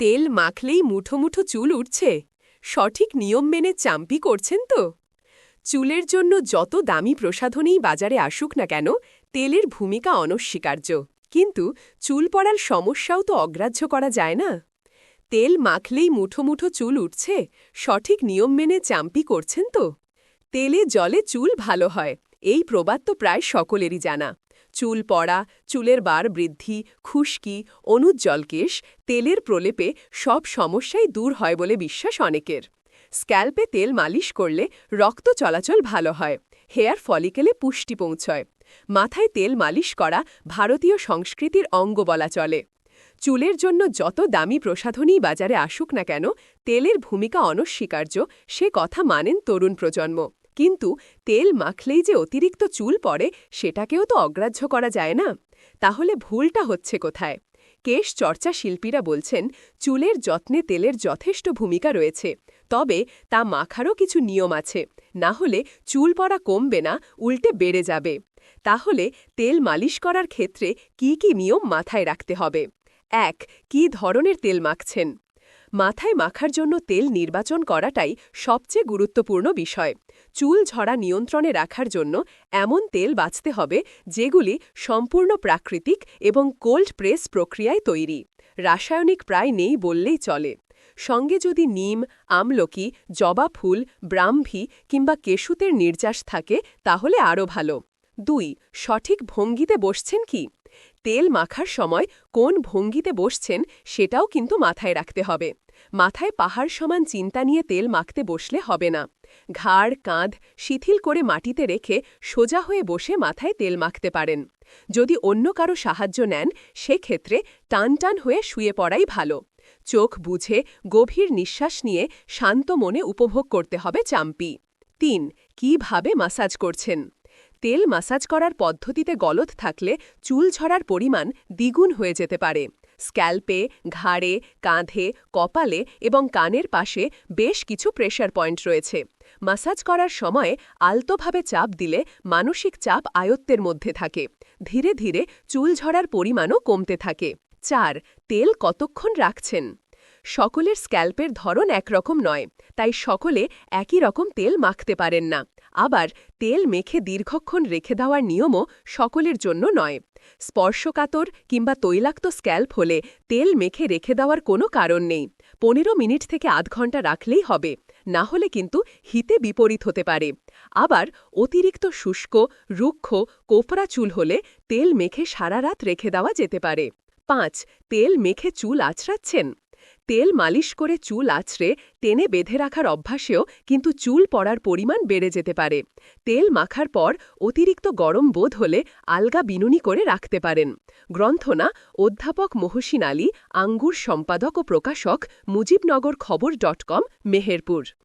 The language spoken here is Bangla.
তেল মাখলেই মুঠো মুঠো চুল উঠছে। সঠিক নিয়ম মেনে চাম্পি করছেন তো? চুলের জন্য যত দামি প্রসাধনেই বাজারে আসুক না কেন, তেলের ভূমিকা অনস্বীকার্য। কিন্তু চুল পড়ার সমস্যাও তো অগ্রাহ্য করা যায় না। তেল মাখলেই মুঠো মুঠো চুল উঠছে, সঠিক নিয়ম মেনে চাম্পি করছেন তো? তেলে জলে চুল ভালো হয়, এই প্রবাদ তো প্রায় সকলেরই জানা। চুল পড়া, চুলের বার বৃদ্ধি, খুশকি অনুজ্জ্বল কেশ তেলের প্রলেপে সব সমস্যাই দূর হয় বলে বিশ্বাস অনেকের। স্ক্যাল্পে তেল মালিশ করলে রক্ত চলাচল ভালো হয়, হেয়ার ফলিকেলে পুষ্টি পৌঁছয়। মাথায় তেল মালিশ করা ভারতীয় সংস্কৃতির অঙ্গ বলা চলে। চুলের জন্য যত দামি প্রসাধনী বাজারে আসুক না কেন, তেলের ভূমিকা অনস্বীকার্য, সে কথা মানেন তরুণ প্রজন্ম। কিন্তু তেল মাখলেই যে অতিরিক্ত চুল পড়ে, সেটাকেও তো অগ্রাহ্য করা যায় না। তাহলে ভুলটা হচ্ছে কোথায়? কেশ চর্চা শিল্পীরা বলছেন, চুলের যত্নে তেলের যথেষ্ট ভূমিকা রয়েছে, তবে তা মাখারও কিছু নিয়ম আছে, না হলে চুল পড়া কমবে না, উল্টে বেড়ে যাবে। তাহলে তেল মালিশ করার ক্ষেত্রে কি কি নিয়ম মাথায় রাখতে হবে? এক, কি ধরনের তেল মাখছেন? মাথায় মাখার জন্য তেল নির্বাচন করাটাই সবচেয়ে গুরুত্বপূর্ণ বিষয়। চুল ঝরা নিয়ন্ত্রণে রাখার জন্য এমন তেল বাঁচতে হবে যেগুলি সম্পূর্ণ প্রাকৃতিক এবং কোল্ড প্রেস প্রক্রিয়ায় তৈরি। রাসায়নিক প্রায় নেই বললেই চলে। সঙ্গে যদি নিম, আমলকি, জবা ফুল, ব্রাহ্মী কিংবা কেশুতের নির্যাস থাকে, তাহলে আরও ভালো। দুই, সঠিক ভঙ্গিতে বসছেন কি? তেল মাখার সময় কোন ভঙ্গিতে বসছেন সেটাও কিন্তু মাথায় রাখতে হবে। মাথায় পাহাড় সমান চিন্তা নিয়ে তেল মাখতে বসলে হবে না। ঘাড়, কাঁধ শিথিল করে মাটিতে রেখে সোজা হয়ে বসে মাথায় তেল মাখতে পারেন। যদি অন্য কারও সাহায্য নেন, সেক্ষেত্রে টান টান হয়ে শুয়ে পড়াই ভালো। চোখ বুঝে, গভীর নিঃশ্বাস নিয়ে শান্ত মনে উপভোগ করতে হবে চাম্পি। তিন, কীভাবে মাসাজ করছেন? তেল মাসাজ করার পদ্ধতিতে গলদ থাকলে চুল ঝরার পরিমাণ দ্বিগুণ হয়ে যেতে পারে। স্ক্যাল্পে, ঘাড়ে, কাঁধে, কপালে এবং কানের পাশে বেশ কিছু প্রেশার পয়েন্ট রয়েছে। মাসাজ করার সময় আলতোভাবে চাপ দিলে মানসিক চাপ আয়ত্তের মধ্যে থাকে। ধীরে ধীরে চুল ঝরার পরিমাণও কমতে থাকে। চার, তেল কতক্ষণ রাখছেন? সকলের স্ক্যাল্পের ধরন একরকম নয়, তাই সকলে একই রকম তেল মাখতে পারেন না। আবার তেল মেখে দীর্ঘক্ষণ রেখে দেওয়ার নিয়মও সকলের জন্য নয়। স্পর্শকাতর কিংবা তৈলাক্ত স্ক্যাল্প হলে তেল মেখে রেখে দেওয়ার কোনো কারণ নেই। পনেরো মিনিট থেকে আধ ঘণ্টা রাখলেই হবে, না হলে কিন্তু হিতে বিপরীত হতে পারে। আবার অতিরিক্ত শুষ্ক, রুক্ষ কোফরা চুল হলে তেল মেখে সারা রাত রেখে দেওয়া যেতে পারে। পাঁচ, তেল মেখে চুল আছড়াচ্ছেন তেল মালিশ করে চুল আছড়ে টেনে বেঁধে রাখার অভ্যাসেও কিন্তু চুল পড়ার পরিমাণ বেড়ে যেতে পারে। তেল মাখার পর অতিরিক্ত গরম বোধ হলে আলগা বিনুনি করে রাখতে পারেন। গ্রন্থনা, অধ্যাপক মহসিন আলী, আঙ্গুর সম্পাদক ও প্রকাশক মুজিবনগর খবর ডট কম, মেহেরপুর।